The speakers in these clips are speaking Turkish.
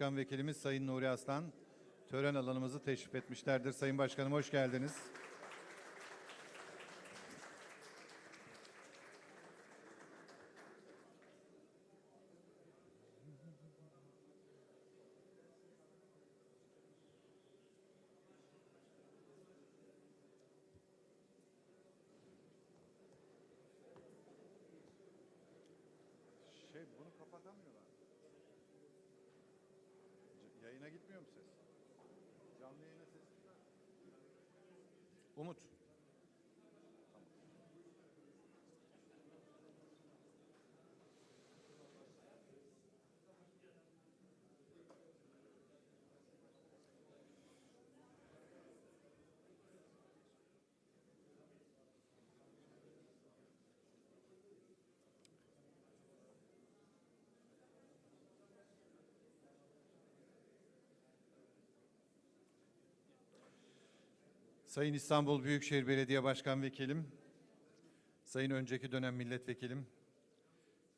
Başkan Vekilimiz Sayın Nuri Aslan tören alanımızı teşrif etmişlerdir. Sayın Başkanım hoş geldiniz. Sayın İstanbul Büyükşehir Belediye Başkan Vekilim, Sayın önceki dönem milletvekilim,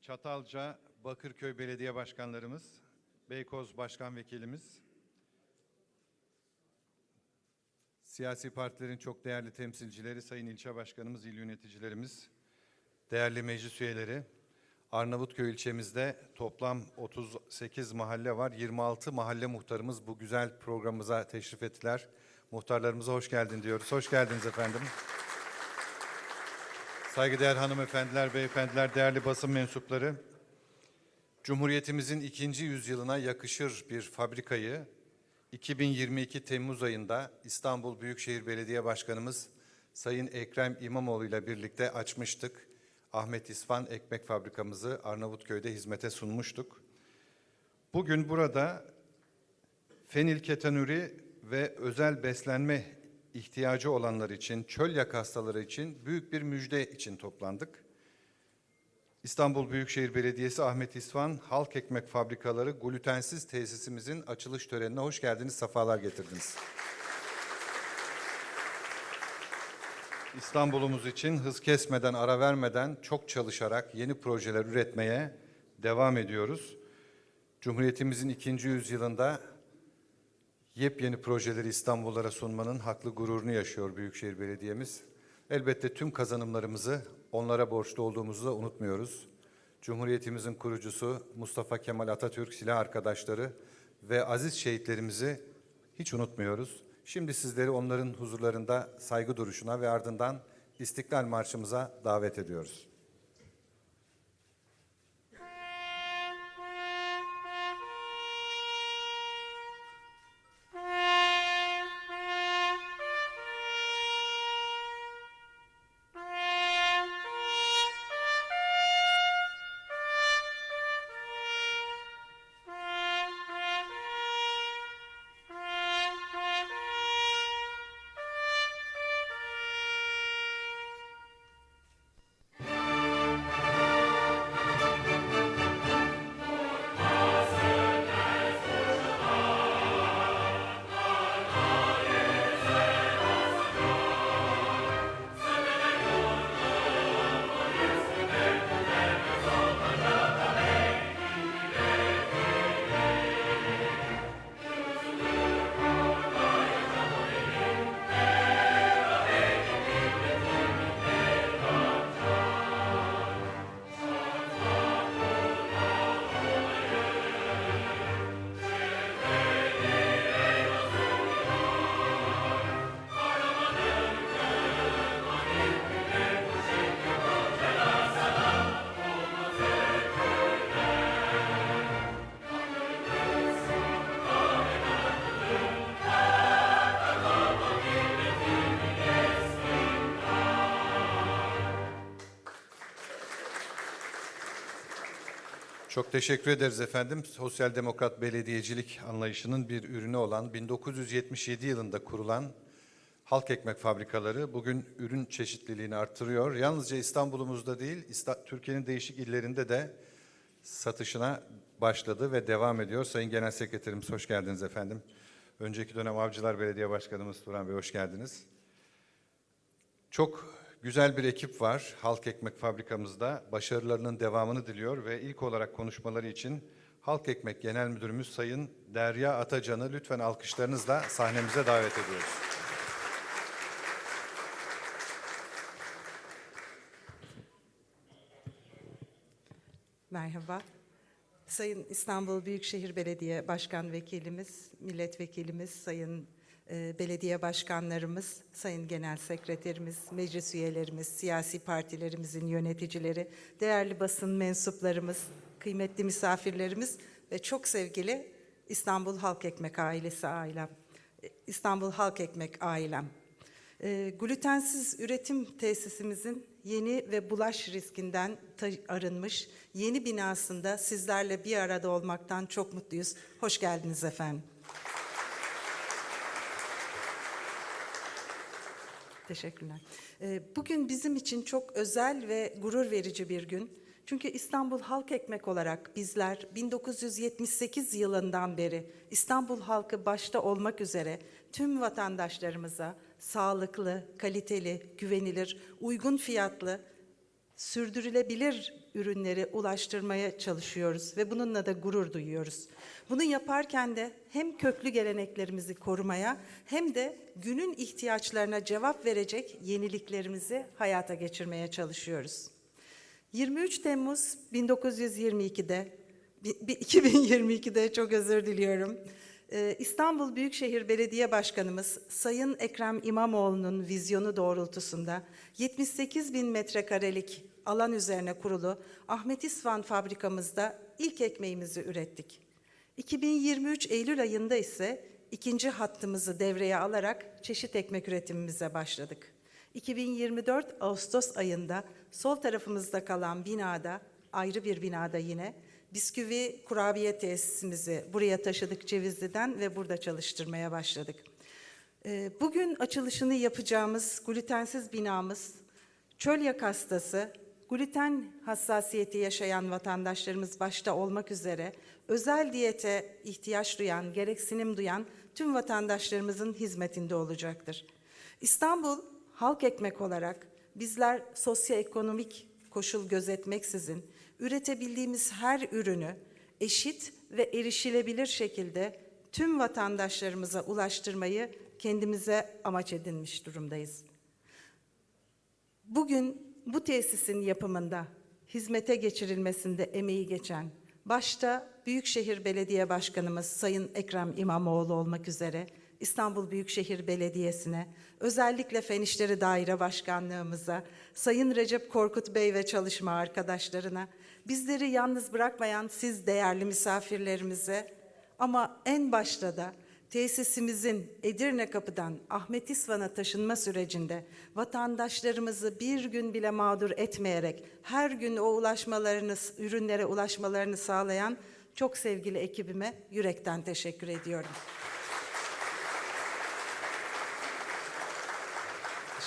Çatalca, Bakırköy Belediye Başkanlarımız, Beykoz Başkan Vekilimiz, siyasi partilerin çok değerli temsilcileri, Sayın İlçe Başkanımız, il yöneticilerimiz, değerli meclis üyeleri, Arnavutköy ilçemizde toplam 38 mahalle var. 26 mahalle muhtarımız bu güzel programımıza teşrif ettiler. Muhtarlarımıza hoş geldin diyoruz. Hoş geldiniz efendim. Saygıdeğer hanımefendiler, beyefendiler, değerli basın mensupları. Cumhuriyetimizin ikinci yüzyılına yakışır bir fabrikayı 2022 Temmuz ayında İstanbul Büyükşehir Belediye Başkanımız Sayın Ekrem İmamoğlu ile birlikte açmıştık. Ahmet İsfan ekmek fabrikamızı Arnavutköy'de hizmete sunmuştuk. Bugün burada fenilketonuri ve özel beslenme ihtiyacı olanlar için, çölyak hastaları için büyük bir müjde için toplandık. İstanbul Büyükşehir Belediyesi Ahmet İsvan Halk Ekmek Fabrikaları glutensiz tesisimizin açılış törenine hoş geldiniz, sefalar getirdiniz. İstanbul'umuz için hız kesmeden, ara vermeden çok çalışarak yeni projeler üretmeye devam ediyoruz. Cumhuriyetimizin ikinci yüzyılında yepyeni projeleri İstanbullara sunmanın haklı gururunu yaşıyor Büyükşehir Belediye'miz. Elbette tüm kazanımlarımızı onlara borçlu olduğumuzu da unutmuyoruz. Cumhuriyetimizin kurucusu Mustafa Kemal Atatürk silah arkadaşları ve aziz şehitlerimizi hiç unutmuyoruz. Şimdi sizleri onların huzurlarında saygı duruşuna ve ardından İstiklal Marşımıza davet ediyoruz. Çok teşekkür ederiz efendim. Sosyal Demokrat belediyecilik anlayışının bir ürünü olan 1977 yılında kurulan halk ekmek fabrikaları bugün ürün çeşitliliğini artırıyor. Yalnızca İstanbul'umuzda değil, Türkiye'nin değişik illerinde de satışına başladı ve devam ediyor. Sayın Genel Sekreterimiz hoş geldiniz efendim. Önceki dönem Avcılar Belediye Başkanımız Turan Bey hoş geldiniz. Çok güzel bir ekip var Halk Ekmek Fabrikamızda. Başarılarının devamını diliyor ve ilk olarak konuşmaları için Halk Ekmek Genel Müdürümüz Sayın Derya Atacan'ı lütfen alkışlarınızla sahnemize davet ediyoruz. Merhaba. Sayın İstanbul Büyükşehir Belediye Başkan Vekilimiz, Milletvekilimiz, Sayın Belediye Başkanlarımız, Sayın Genel Sekreterimiz, meclis üyelerimiz, siyasi partilerimizin yöneticileri, değerli basın mensuplarımız, kıymetli misafirlerimiz ve çok sevgili İstanbul Halk Ekmek ailesi ailem, e, İstanbul Halk Ekmek ailem. E, glutensiz üretim tesisimizin yeni ve bulaş riskinden arınmış yeni binasında sizlerle bir arada olmaktan çok mutluyuz. Hoş geldiniz efendim. Teşekkürler. Ee, Bugün bizim için çok özel ve gurur verici bir gün. Çünkü İstanbul Halk Ekmek olarak bizler 1978 yılından beri İstanbul halkı başta olmak üzere tüm vatandaşlarımıza sağlıklı, kaliteli, güvenilir, uygun fiyatlı, sürdürülebilir ürünleri ulaştırmaya çalışıyoruz ve bununla da gurur duyuyoruz. Bunu yaparken de hem köklü geleneklerimizi korumaya hem de günün ihtiyaçlarına cevap verecek yeniliklerimizi hayata geçirmeye çalışıyoruz. 23 Temmuz 1922'de, bi- bi- 2022'de çok özür diliyorum. Ee, İstanbul Büyükşehir Belediye Başkanımız Sayın Ekrem İmamoğlu'nun vizyonu doğrultusunda 78 bin metrekarelik alan üzerine kurulu Ahmet İsvan fabrikamızda ilk ekmeğimizi ürettik. 2023 Eylül ayında ise ikinci hattımızı devreye alarak çeşit ekmek üretimimize başladık. 2024 Ağustos ayında sol tarafımızda kalan binada, ayrı bir binada yine, bisküvi kurabiye tesisimizi buraya taşıdık Cevizli'den ve burada çalıştırmaya başladık. Ee, Bugün açılışını yapacağımız glutensiz binamız, çölyak hastası, gluten hassasiyeti yaşayan vatandaşlarımız başta olmak üzere özel diyete ihtiyaç duyan, gereksinim duyan tüm vatandaşlarımızın hizmetinde olacaktır. İstanbul halk ekmek olarak bizler sosyoekonomik koşul gözetmeksizin üretebildiğimiz her ürünü eşit ve erişilebilir şekilde tüm vatandaşlarımıza ulaştırmayı kendimize amaç edinmiş durumdayız. Bugün bu tesisin yapımında, hizmete geçirilmesinde emeği geçen, başta Büyükşehir Belediye Başkanımız Sayın Ekrem İmamoğlu olmak üzere İstanbul Büyükşehir Belediyesi'ne, özellikle Fen İşleri Daire Başkanlığımıza, Sayın Recep Korkut Bey ve çalışma arkadaşlarına, bizleri yalnız bırakmayan siz değerli misafirlerimize ama en başta da tesisimizin Edirne Kapı'dan Ahmet İsvan'a taşınma sürecinde vatandaşlarımızı bir gün bile mağdur etmeyerek her gün o ulaşmalarını, ürünlere ulaşmalarını sağlayan çok sevgili ekibime yürekten teşekkür ediyorum.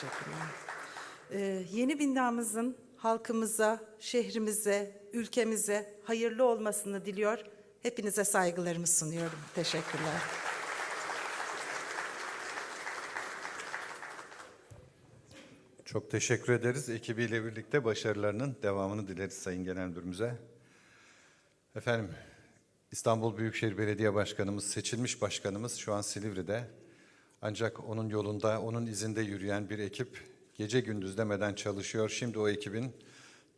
Teşekkürler. Ee, yeni binamızın halkımıza, şehrimize, ülkemize hayırlı olmasını diliyor. Hepinize saygılarımı sunuyorum. Teşekkürler. Çok teşekkür ederiz. Ekibiyle birlikte başarılarının devamını dileriz Sayın Genel Müdürümüze. Efendim, İstanbul Büyükşehir Belediye Başkanımız, seçilmiş başkanımız şu an Silivri'de. Ancak onun yolunda, onun izinde yürüyen bir ekip gece gündüz demeden çalışıyor. Şimdi o ekibin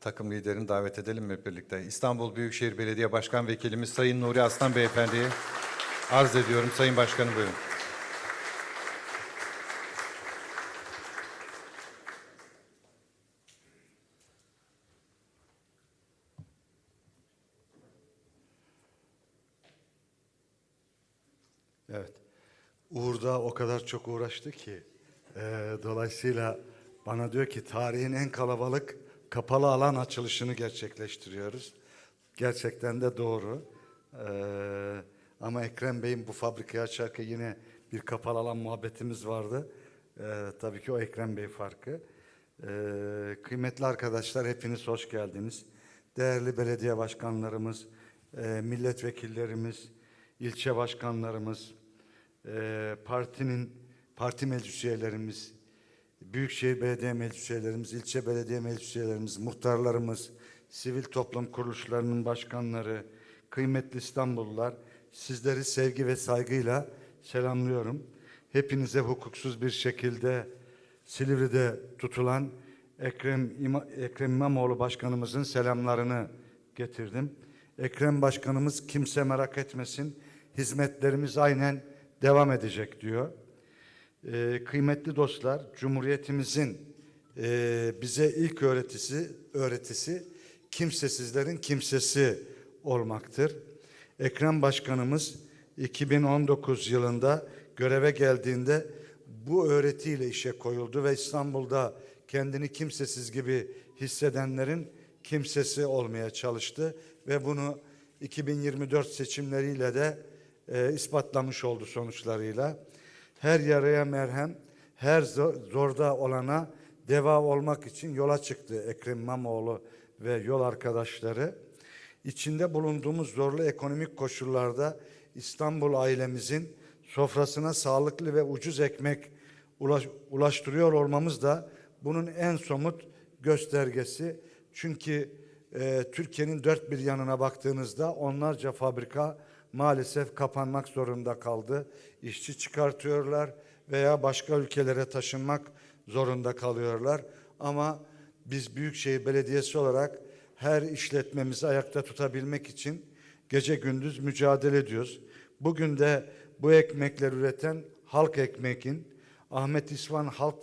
takım liderini davet edelim mi birlikte? İstanbul Büyükşehir Belediye Başkan Vekilimiz Sayın Nuri Aslan Beyefendi'yi arz ediyorum. Sayın Başkanım buyurun. Evet. Uğur'da o kadar çok uğraştı ki e, dolayısıyla bana diyor ki tarihin en kalabalık kapalı alan açılışını gerçekleştiriyoruz. Gerçekten de doğru. E, ama Ekrem Bey'in bu fabrikayı açarken yine bir kapalı alan muhabbetimiz vardı. E, tabii ki o Ekrem Bey farkı. E, kıymetli arkadaşlar hepiniz hoş geldiniz. Değerli belediye başkanlarımız, e, milletvekillerimiz, ilçe başkanlarımız, e, partinin parti meclis üyelerimiz, büyükşehir belediye meclis üyelerimiz, ilçe belediye meclis üyelerimiz, muhtarlarımız, sivil toplum kuruluşlarının başkanları, kıymetli İstanbullular, sizleri sevgi ve saygıyla selamlıyorum. Hepinize hukuksuz bir şekilde Silivri'de tutulan Ekrem, İma, Ekrem İmamoğlu Başkanımızın selamlarını getirdim. Ekrem Başkanımız kimse merak etmesin, hizmetlerimiz aynen devam edecek diyor. Ee, kıymetli dostlar, Cumhuriyetimizin e, bize ilk öğretisi, öğretisi kimsesizlerin kimsesi olmaktır. Ekrem Başkanımız 2019 yılında göreve geldiğinde bu öğretiyle işe koyuldu ve İstanbul'da kendini kimsesiz gibi hissedenlerin kimsesi olmaya çalıştı ve bunu 2024 seçimleriyle de e, ispatlamış oldu sonuçlarıyla. Her yaraya merhem, her zo- zorda olana deva olmak için yola çıktı Ekrem İmamoğlu ve yol arkadaşları. İçinde bulunduğumuz zorlu ekonomik koşullarda İstanbul ailemizin sofrasına sağlıklı ve ucuz ekmek ulaş- ulaştırıyor olmamız da bunun en somut göstergesi. Çünkü e, Türkiye'nin dört bir yanına baktığınızda onlarca fabrika maalesef kapanmak zorunda kaldı. İşçi çıkartıyorlar veya başka ülkelere taşınmak zorunda kalıyorlar. Ama biz Büyükşehir Belediyesi olarak her işletmemizi ayakta tutabilmek için gece gündüz mücadele ediyoruz. Bugün de bu ekmekler üreten Halk Ekmek'in Ahmet İsvan Halk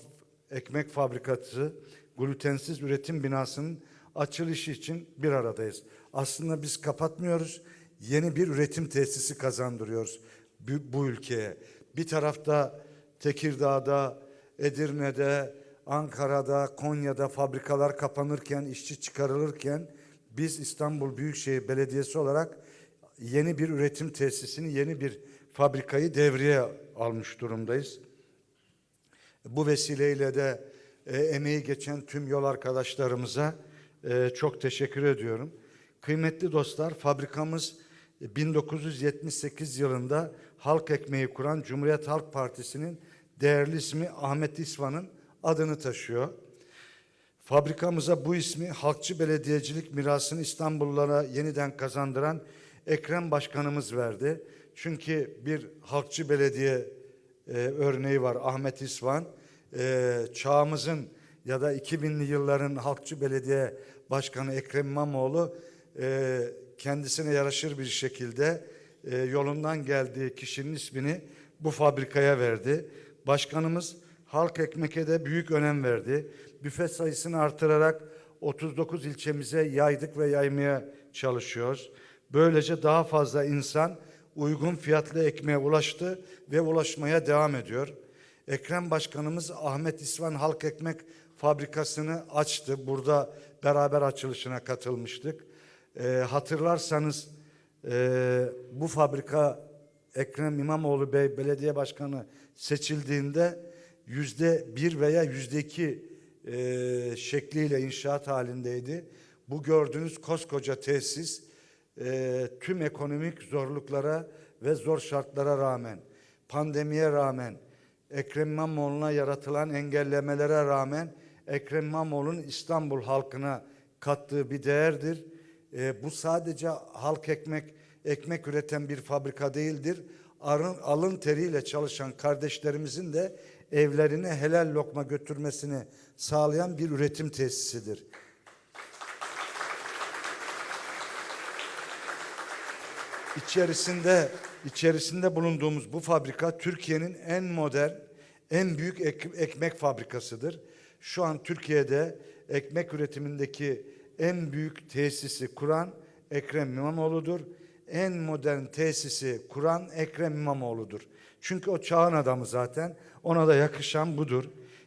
Ekmek Fabrikası glutensiz üretim binasının açılışı için bir aradayız. Aslında biz kapatmıyoruz, yeni bir üretim tesisi kazandırıyoruz bu, bu ülkeye. Bir tarafta Tekirdağ'da, Edirne'de, Ankara'da, Konya'da fabrikalar kapanırken, işçi çıkarılırken biz İstanbul Büyükşehir Belediyesi olarak yeni bir üretim tesisini, yeni bir fabrikayı devreye almış durumdayız. Bu vesileyle de e, emeği geçen tüm yol arkadaşlarımıza e, çok teşekkür ediyorum. Kıymetli dostlar, fabrikamız 1978 yılında halk ekmeği kuran Cumhuriyet Halk Partisi'nin değerli ismi Ahmet İsvan'ın adını taşıyor. Fabrikamıza bu ismi halkçı belediyecilik mirasını İstanbullulara yeniden kazandıran Ekrem Başkanımız verdi. Çünkü bir halkçı belediye e, örneği var Ahmet İsvan. E, çağımızın ya da 2000'li yılların halkçı belediye başkanı Ekrem İmamoğlu e, kendisine yaraşır bir şekilde e, yolundan geldiği kişinin ismini bu fabrikaya verdi. Başkanımız halk ekmeke de büyük önem verdi. Büfe sayısını artırarak 39 ilçemize yaydık ve yaymaya çalışıyoruz. Böylece daha fazla insan uygun fiyatlı ekmeğe ulaştı ve ulaşmaya devam ediyor. Ekrem Başkanımız Ahmet İsvan Halk Ekmek Fabrikası'nı açtı. Burada beraber açılışına katılmıştık. Ee, hatırlarsanız e, bu fabrika Ekrem İmamoğlu Bey belediye başkanı seçildiğinde yüzde bir veya yüzde iki e, şekliyle inşaat halindeydi. Bu gördüğünüz koskoca tesis e, tüm ekonomik zorluklara ve zor şartlara rağmen, pandemiye rağmen, Ekrem İmamoğlu'na yaratılan engellemelere rağmen Ekrem İmamoğlu'nun İstanbul halkına kattığı bir değerdir. E, bu sadece halk ekmek ekmek üreten bir fabrika değildir. Arın, alın teriyle çalışan kardeşlerimizin de evlerine helal lokma götürmesini sağlayan bir üretim tesisidir. İçerisinde içerisinde bulunduğumuz bu fabrika Türkiye'nin en modern, en büyük ek- ekmek fabrikasıdır. Şu an Türkiye'de ekmek üretimindeki en büyük tesisi kuran Ekrem İmamoğlu'dur. En modern tesisi kuran Ekrem İmamoğlu'dur. Çünkü o çağın adamı zaten. Ona da yakışan budur.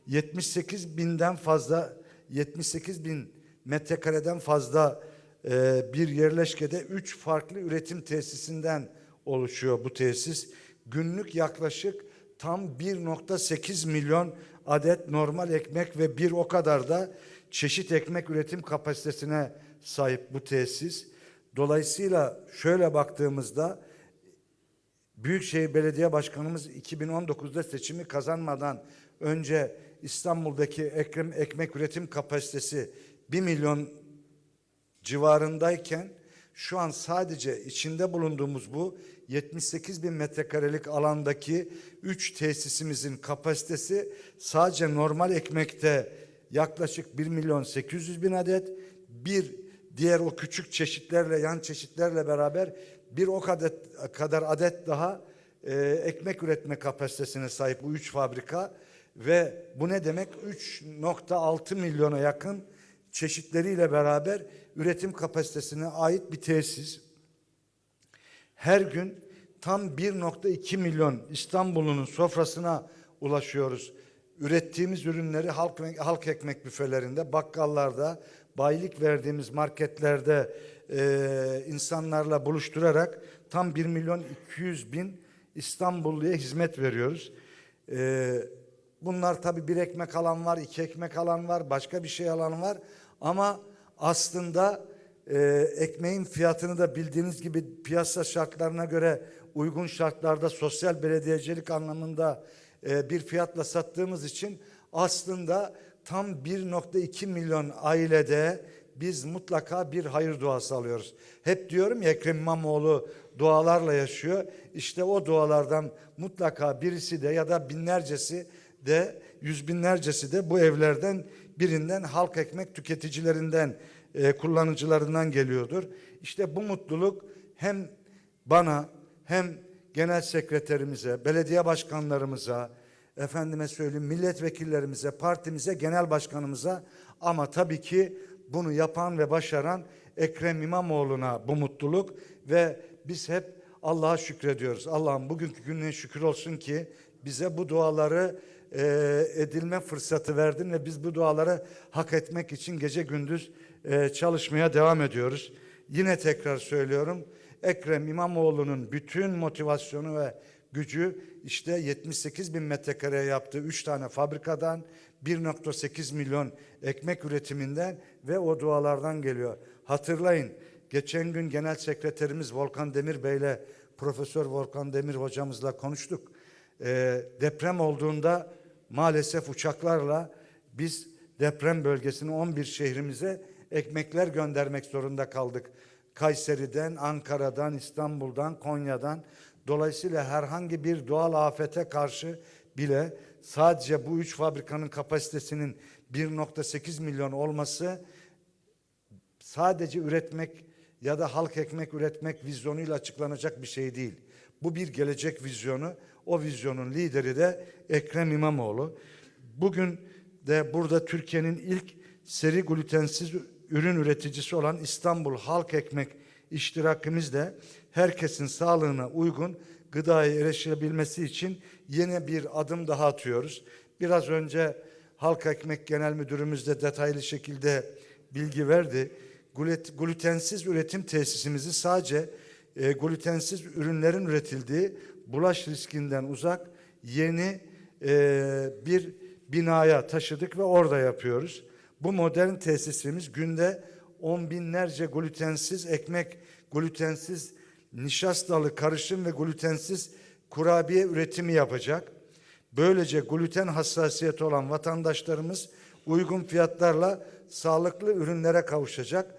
78 binden fazla 78 bin metrekareden fazla e, bir yerleşkede üç farklı üretim tesisinden oluşuyor bu tesis. Günlük yaklaşık tam 1.8 milyon adet normal ekmek ve bir o kadar da çeşit ekmek üretim kapasitesine sahip bu tesis. Dolayısıyla şöyle baktığımızda Büyükşehir Belediye Başkanımız 2019'da seçimi kazanmadan önce İstanbul'daki ekrem, ekmek üretim kapasitesi 1 milyon civarındayken şu an sadece içinde bulunduğumuz bu 78 bin metrekarelik alandaki 3 tesisimizin kapasitesi sadece normal ekmekte yaklaşık 1 milyon 800 bin adet bir diğer o küçük çeşitlerle yan çeşitlerle beraber bir o kadar, kadar adet daha e, ekmek üretme kapasitesine sahip bu üç fabrika ve bu ne demek? 3.6 milyona yakın çeşitleriyle beraber üretim kapasitesine ait bir tesis. Her gün tam 1.2 milyon İstanbul'un sofrasına ulaşıyoruz. Ürettiğimiz ürünleri halk, halk ekmek büfelerinde, bakkallarda, bayilik verdiğimiz marketlerde e, insanlarla buluşturarak tam 1 milyon 200 bin İstanbulluya hizmet veriyoruz. E, bunlar tabii bir ekmek alan var, iki ekmek alan var, başka bir şey alan var. Ama aslında e, ekmeğin fiyatını da bildiğiniz gibi piyasa şartlarına göre uygun şartlarda sosyal belediyecilik anlamında bir fiyatla sattığımız için aslında tam 1.2 milyon ailede biz mutlaka bir hayır duası alıyoruz. Hep diyorum ya Ekrem İmamoğlu dualarla yaşıyor. İşte o dualardan mutlaka birisi de ya da binlercesi de yüz binlercesi de bu evlerden birinden halk ekmek tüketicilerinden e, kullanıcılarından geliyordur. İşte bu mutluluk hem bana hem genel sekreterimize, belediye başkanlarımıza, efendime söyleyeyim milletvekillerimize, partimize, genel başkanımıza ama tabii ki bunu yapan ve başaran Ekrem İmamoğlu'na bu mutluluk ve biz hep Allah'a şükrediyoruz. Allah'ım bugünkü gününe şükür olsun ki bize bu duaları e, edilme fırsatı verdin ve biz bu duaları hak etmek için gece gündüz e, çalışmaya devam ediyoruz. Yine tekrar söylüyorum. Ekrem İmamoğlu'nun bütün motivasyonu ve gücü işte 78 bin metrekareye yaptığı 3 tane fabrikadan 1.8 milyon ekmek üretiminden ve o dualardan geliyor. Hatırlayın geçen gün genel sekreterimiz Volkan Demir Bey'le Profesör Volkan Demir hocamızla konuştuk. Ee, deprem olduğunda maalesef uçaklarla biz deprem bölgesine 11 şehrimize ekmekler göndermek zorunda kaldık. Kayseri'den, Ankara'dan, İstanbul'dan, Konya'dan. Dolayısıyla herhangi bir doğal afete karşı bile sadece bu üç fabrikanın kapasitesinin 1.8 milyon olması sadece üretmek ya da halk ekmek üretmek vizyonuyla açıklanacak bir şey değil. Bu bir gelecek vizyonu. O vizyonun lideri de Ekrem İmamoğlu. Bugün de burada Türkiye'nin ilk seri glutensiz ürün üreticisi olan İstanbul Halk Ekmek iştirakimizle herkesin sağlığına uygun gıdaya erişebilmesi için yeni bir adım daha atıyoruz. Biraz önce Halk Ekmek Genel Müdürümüz de detaylı şekilde bilgi verdi. Glut- Glutensiz üretim tesisimizi sadece e, glutensiz ürünlerin üretildiği bulaş riskinden uzak yeni e, bir binaya taşıdık ve orada yapıyoruz. Bu modern tesisimiz günde on binlerce glutensiz ekmek, glutensiz nişastalı karışım ve glutensiz kurabiye üretimi yapacak. Böylece gluten hassasiyeti olan vatandaşlarımız uygun fiyatlarla sağlıklı ürünlere kavuşacak.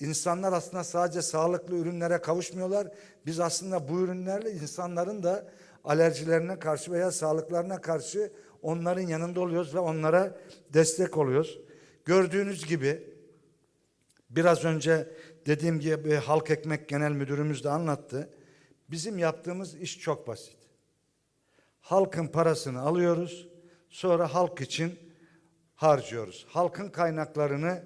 İnsanlar aslında sadece sağlıklı ürünlere kavuşmuyorlar. Biz aslında bu ürünlerle insanların da alerjilerine karşı veya sağlıklarına karşı onların yanında oluyoruz ve onlara destek oluyoruz. Gördüğünüz gibi biraz önce dediğim gibi Halk Ekmek Genel Müdürümüz de anlattı. Bizim yaptığımız iş çok basit. Halkın parasını alıyoruz, sonra halk için harcıyoruz. Halkın kaynaklarını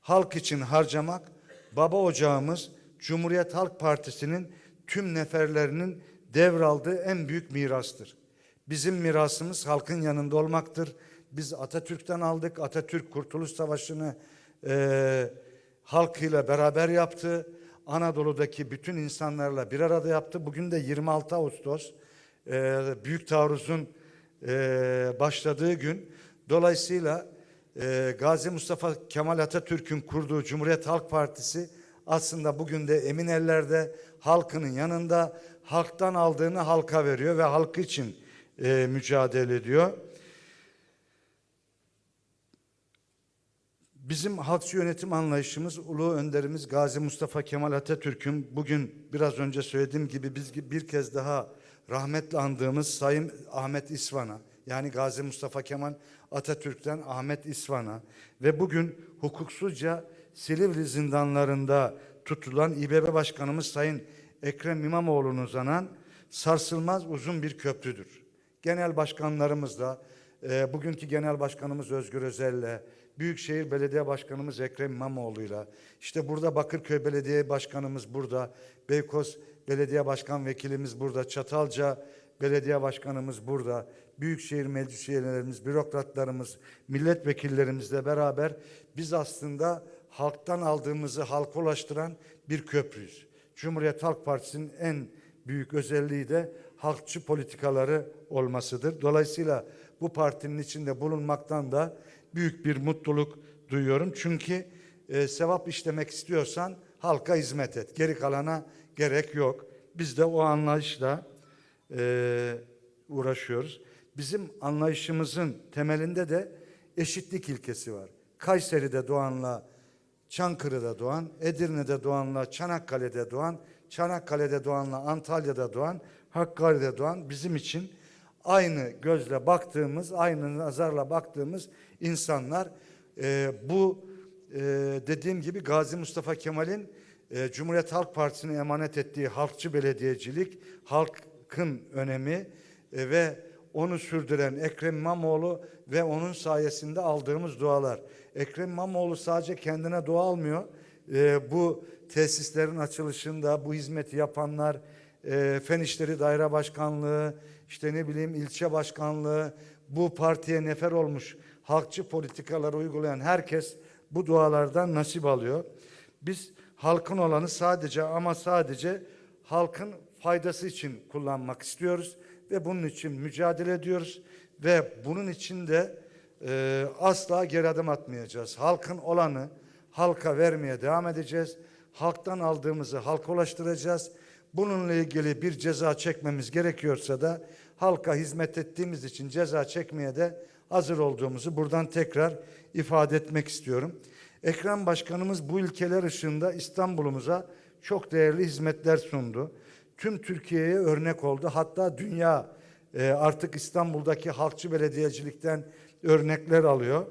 halk için harcamak baba ocağımız Cumhuriyet Halk Partisi'nin tüm neferlerinin devraldığı en büyük mirastır. Bizim mirasımız halkın yanında olmaktır. Biz Atatürk'ten aldık. Atatürk Kurtuluş Savaşı'nı e, halkıyla beraber yaptı. Anadolu'daki bütün insanlarla bir arada yaptı. Bugün de 26 Ağustos e, Büyük Taarruz'un e, başladığı gün. Dolayısıyla e, Gazi Mustafa Kemal Atatürk'ün kurduğu Cumhuriyet Halk Partisi aslında bugün de emin ellerde halkının yanında halktan aldığını halka veriyor ve halkı için e, mücadele ediyor. Bizim halkçı yönetim anlayışımız Ulu Önderimiz Gazi Mustafa Kemal Atatürk'ün bugün biraz önce söylediğim gibi biz bir kez daha rahmetle andığımız Sayın Ahmet İsvan'a yani Gazi Mustafa Kemal Atatürk'ten Ahmet İsvan'a ve bugün hukuksuzca Silivri zindanlarında tutulan İBB Başkanımız Sayın Ekrem İmamoğlu'na uzanan sarsılmaz uzun bir köprüdür. Genel başkanlarımız da e, bugünkü genel başkanımız Özgür Özel'le, Büyükşehir Belediye Başkanımız Ekrem İmamoğlu'yla, işte burada Bakırköy Belediye Başkanımız burada, Beykoz Belediye Başkan Vekilimiz burada, Çatalca Belediye Başkanımız burada, Büyükşehir Meclis üyelerimiz, bürokratlarımız, milletvekillerimizle beraber biz aslında halktan aldığımızı halka ulaştıran bir köprüyüz. Cumhuriyet Halk Partisi'nin en büyük özelliği de halkçı politikaları olmasıdır. Dolayısıyla bu partinin içinde bulunmaktan da büyük bir mutluluk duyuyorum. Çünkü e, sevap işlemek istiyorsan halka hizmet et. Geri kalana gerek yok. Biz de o anlayışla e, uğraşıyoruz. Bizim anlayışımızın temelinde de eşitlik ilkesi var. Kayseri'de doğanla Çankırı'da doğan, Edirne'de doğanla Çanakkale'de doğan, Çanakkale'de doğanla Antalya'da doğan, Hakkari'de doğan bizim için aynı gözle baktığımız, aynı nazarla baktığımız insanlar. Ee, bu e, dediğim gibi Gazi Mustafa Kemal'in e, Cumhuriyet Halk Partisi'ne emanet ettiği halkçı belediyecilik, halkın önemi e, ve onu sürdüren Ekrem İmamoğlu ve onun sayesinde aldığımız dualar. Ekrem İmamoğlu sadece kendine dua almıyor. Ee, bu tesislerin açılışında bu hizmeti yapanlar, e, Fen İşleri Daire Başkanlığı, işte ne bileyim ilçe başkanlığı, bu partiye nefer olmuş halkçı politikaları uygulayan herkes bu dualardan nasip alıyor. Biz halkın olanı sadece ama sadece halkın faydası için kullanmak istiyoruz ve bunun için mücadele ediyoruz ve bunun için de e, asla geri adım atmayacağız. Halkın olanı halka vermeye devam edeceğiz. Halktan aldığımızı halka ulaştıracağız. Bununla ilgili bir ceza çekmemiz gerekiyorsa da halka hizmet ettiğimiz için ceza çekmeye de hazır olduğumuzu buradan tekrar ifade etmek istiyorum. Ekrem Başkanımız bu ilkeler ışığında İstanbul'umuza çok değerli hizmetler sundu. Tüm Türkiye'ye örnek oldu. Hatta dünya e, artık İstanbul'daki halkçı belediyecilikten örnekler alıyor.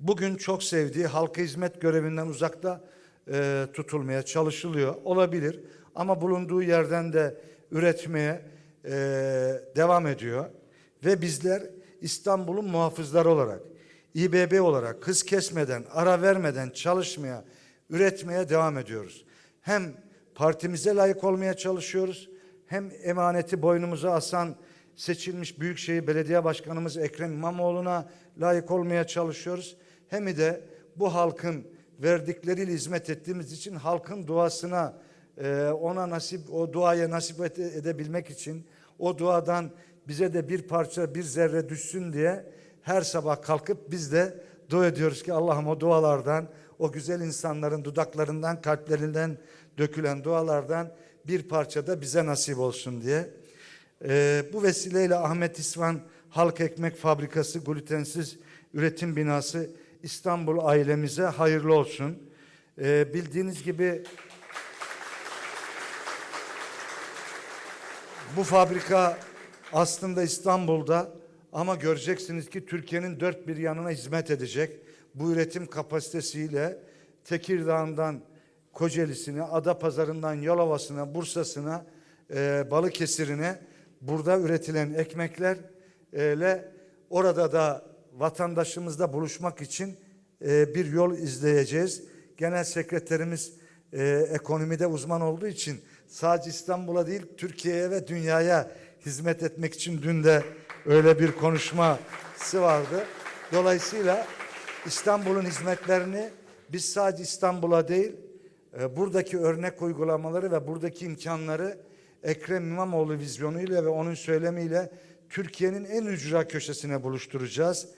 Bugün çok sevdiği halka hizmet görevinden uzakta e, tutulmaya çalışılıyor. Olabilir ama bulunduğu yerden de üretmeye e, devam ediyor. Ve bizler İstanbul'un muhafızları olarak, İBB olarak hız kesmeden, ara vermeden çalışmaya, üretmeye devam ediyoruz. Hem partimize layık olmaya çalışıyoruz, hem emaneti boynumuza asan seçilmiş Büyükşehir Belediye Başkanımız Ekrem İmamoğlu'na layık olmaya çalışıyoruz. Hem de bu halkın verdikleriyle hizmet ettiğimiz için halkın duasına e, ona nasip o duaya nasip ede- edebilmek için o duadan bize de bir parça bir zerre düşsün diye her sabah kalkıp biz de dua ediyoruz ki Allah'ım o dualardan o güzel insanların dudaklarından kalplerinden dökülen dualardan bir parça da bize nasip olsun diye. Ee, bu vesileyle Ahmet İsvan Halk Ekmek Fabrikası glutensiz üretim binası İstanbul ailemize hayırlı olsun. Ee, bildiğiniz gibi bu fabrika aslında İstanbul'da ama göreceksiniz ki Türkiye'nin dört bir yanına hizmet edecek. Bu üretim kapasitesiyle Tekirdağ'dan Kocaeli'sine, Adapazarı'ndan Yalova'sına, Bursa'sına, e, Balıkesir'ine burada üretilen ekmeklerle orada da vatandaşımızla buluşmak için e, bir yol izleyeceğiz. Genel sekreterimiz e, ekonomide uzman olduğu için sadece İstanbul'a değil Türkiye'ye ve dünyaya hizmet etmek için dün de öyle bir konuşması vardı. Dolayısıyla İstanbul'un hizmetlerini biz sadece İstanbul'a değil e, buradaki örnek uygulamaları ve buradaki imkanları Ekrem İmamoğlu vizyonuyla ve onun söylemiyle Türkiye'nin en ücra köşesine buluşturacağız.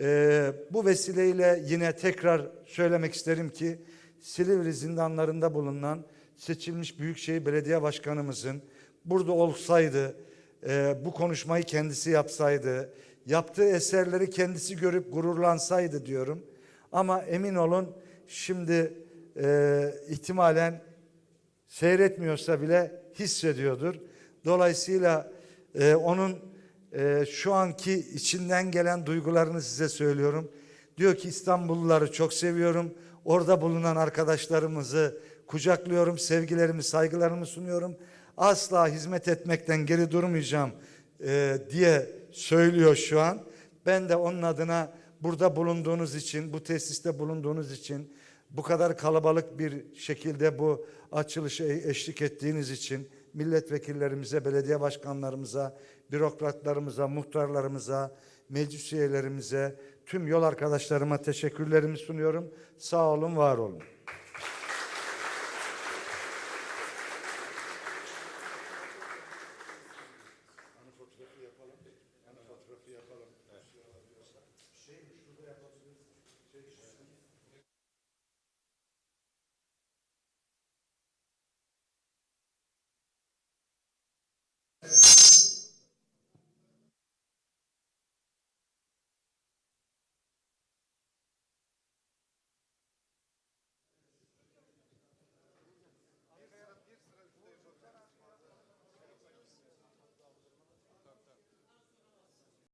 E, bu vesileyle yine tekrar söylemek isterim ki Silivri zindanlarında bulunan seçilmiş Büyükşehir Belediye Başkanımızın burada olsaydı, e, bu konuşmayı kendisi yapsaydı, yaptığı eserleri kendisi görüp gururlansaydı diyorum. Ama emin olun şimdi e, ihtimalen seyretmiyorsa bile hissediyordur. Dolayısıyla e, onun e, şu anki içinden gelen duygularını size söylüyorum. Diyor ki İstanbulluları çok seviyorum. Orada bulunan arkadaşlarımızı kucaklıyorum. Sevgilerimi, saygılarımı sunuyorum. Asla hizmet etmekten geri durmayacağım e, diye söylüyor şu an. Ben de onun adına burada bulunduğunuz için, bu tesiste bulunduğunuz için, bu kadar kalabalık bir şekilde bu açılışa eşlik ettiğiniz için milletvekillerimize, belediye başkanlarımıza, bürokratlarımıza, muhtarlarımıza, meclis üyelerimize, tüm yol arkadaşlarıma teşekkürlerimi sunuyorum. Sağ olun, var olun.